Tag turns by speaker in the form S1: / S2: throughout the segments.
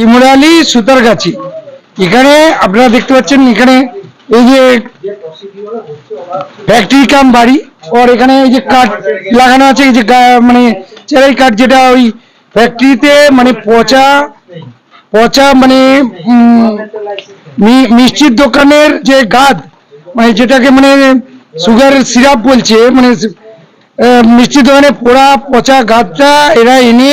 S1: শিমুরালি সুতারগাছি। এখানে আপনারা দেখতে পাচ্ছেন, এখানে এই যে ফ্যাক্টরি কাম বাড়ি ওর এখানে এই যে কাঠ লাগানো আছে, এই যে মানে চেরাই কাঠ যেটা ওই ফ্যাক্টরিতে মানে পচা পচা মানে মিষ্টির দোকানের যে গাদ মানে যেটাকে মানে সুগার সিরাপ বলছে মানে মিষ্টির দোকানে পোড়া পচা গাদটা এরা এনে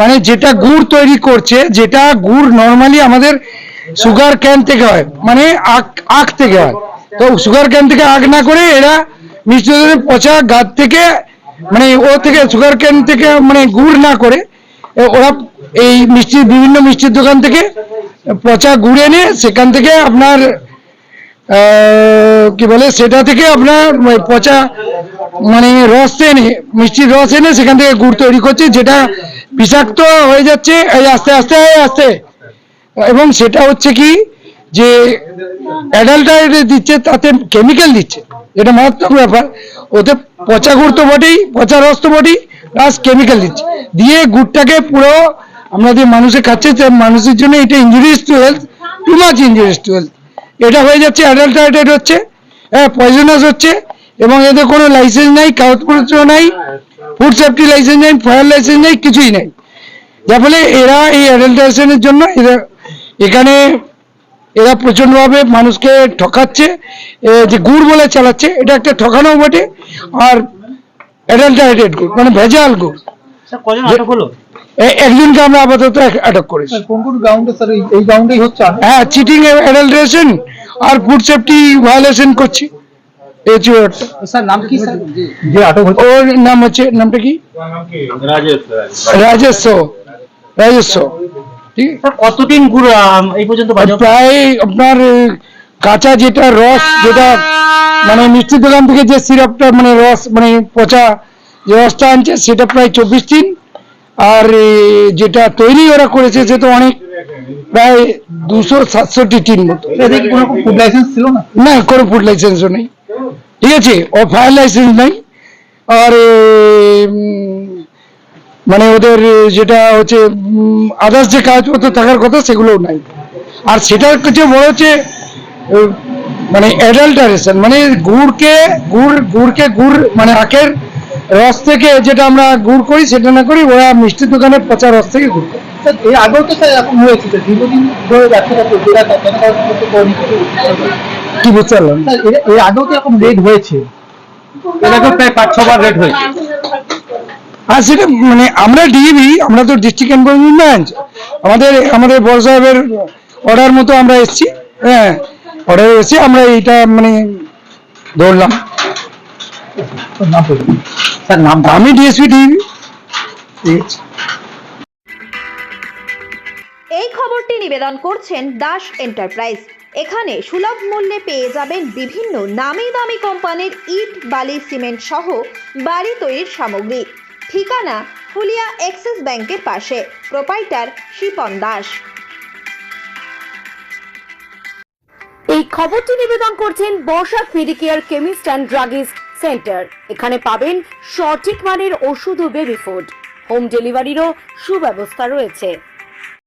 S1: মানে যেটা গুড় তৈরি করছে, যেটা গুড় নর্মালি আমাদের সুগার ক্যান থেকে হয় মানে আখ থেকে হয়। তো সুগার ক্যান থেকে আখ না করে এরা মিষ্টি পচা গাদ থেকে মানে ও থেকে সুগার ক্যান থেকে মানে গুড় না করে ওরা এই মিষ্টি, বিভিন্ন মিষ্টির দোকান থেকে পচা গুড় এনে সেখান থেকে আপনার কি বলে, সেটা থেকে আপনার পচা মানে রস এনে, মিষ্টির রস এনে সেখান থেকে গুড় তৈরি করছে, যেটা বিষাক্ত হয়ে যাচ্ছে, এই আস্তে আস্তে আস্তে। এবং সেটা হচ্ছে কি যে অ্যাডাল্টারেট দিচ্ছে, তাতে কেমিক্যাল দিচ্ছে। এটা মারাত্মক ব্যাপার। ওতে পচা গুড় তো বটেই, পচা রস তো বটেই প্লাস কেমিক্যাল দিচ্ছে। দিয়ে গুড়টাকে পুরো আমরা যে মানুষে খাচ্ছে মানুষের জন্য এটা injurious to health too much injurious to health এটা হয়ে যাচ্ছে অ্যাডাল্টারেটেড হচ্ছে হ্যাঁ পয়জনাস হচ্ছে, এবং এদের কোনো লাইসেন্স নাই, কাগজপত্র নাই ফুড সেফটি লাইসেন্স নেই ফায়ার লাইসেন্স নেই, কিছুই নেই। যার ফলে এরা এই অ্যাডাল্টারেশনের জন্য এরা এখানে এরা প্রচন্ডভাবে মানুষকে ঠকাচ্ছে এ, যে গুড় বলে চালাচ্ছে এটা একটা ঠকানো বটে আর অ্যাডাল্টারেটেড গুড় মানে ভেজাল গুড়। একজনকে আমরা আপাতত আটক করেছি। হ্যাঁ চিটিং অ্যাডাল্টারেশন আর ফুড সেফটি ভায়োলেশন করছি। ওর। নাম হচ্ছে নামটা কি? রাজস্ব রাজস্ব ঠিক
S2: কতদিন গুড় আম, এই পর্যন্ত
S1: প্রায় আপনার কাঁচা যেটা রস যেটা মানে মিষ্টির দোকান থেকে যে সিরাপটা মানে রস মানে পচা যে রসটা আনছে সেটা প্রায় চব্বিশ দিন। আর যেটা তৈরি ওরা করেছে সে তো অনেক প্রায় দুশো সাতষট্টি টিন মতো।
S3: এদের কোনো ফুড লাইসেন্স ছিল না?
S1: না কোনো ফুড লাইসেন্সও নেই। ঠিক আছে ও ফায়ার লাইসেন্স নেই। আর মানে ওদের যেটা হচ্ছে আদার্স যে কাগজপত্র থাকার কথা সেগুলোও নাই। আর সেটার কাছে বড় হচ্ছে মানে অ্যাডাল্টারেশন মানে গুড়কে গুড় গুড়কে গুড় মানে আখের রস থেকে যেটা আমরা গুড় করি সেটা না করি ওরা মিষ্টির দোকানে পচা রস থেকে গুড় করে।
S3: এর আগেও তো স্যার এরকম হয়েছে দীর্ঘদিন ধরে ব্যবসাটা
S1: কি বুঝতে পারলাম
S3: এর- আগেও তো এরকম রেড হয়েছে।
S2: এর আগেও প্রায় পাঁচ ছবার রেট হয়েছে।
S1: আর সেটা মানে আমরা ডিবি আমরা তো ডিস্ট্রিক্ট এনফোর্সমেন্ট ব্রাঞ্চ আমাদের আমাদের বড় সাহেবের অর্ডার মতো আমরা এসেছি হ্যাঁ অর্ডার এসে আমরা এইটা মানে ধরলাম। আমি ডিএসপি ডিবি ঠিক আছে
S4: এই খবরটি নিবেদন করছেন দাস এন্টারপ্রাইজ। এখানে সুলভ মূল্যে পেয়ে যাবেন বিভিন্ন নামি দামি কোম্পানির ইট বালি সিমেন্ট সহ বাড়ি তৈরির সামগ্রী। ঠিকানা ফুলিয়া এক্সিস ব্যাংকের পাশে। প্রোপাইটার শিপন দাস।
S5: এই খবরটি নিবেদন করছেন বর্ষা ফিডিকেয়ার কেমিস্ট অ্যান্ড ড্রাগিস্ট সেন্টার। এখানে পাবেন সঠিক মানের ওষুধ ও বেবি ফুড। হোম ডেলিভারিরও সুব্যবস্থা রয়েছে।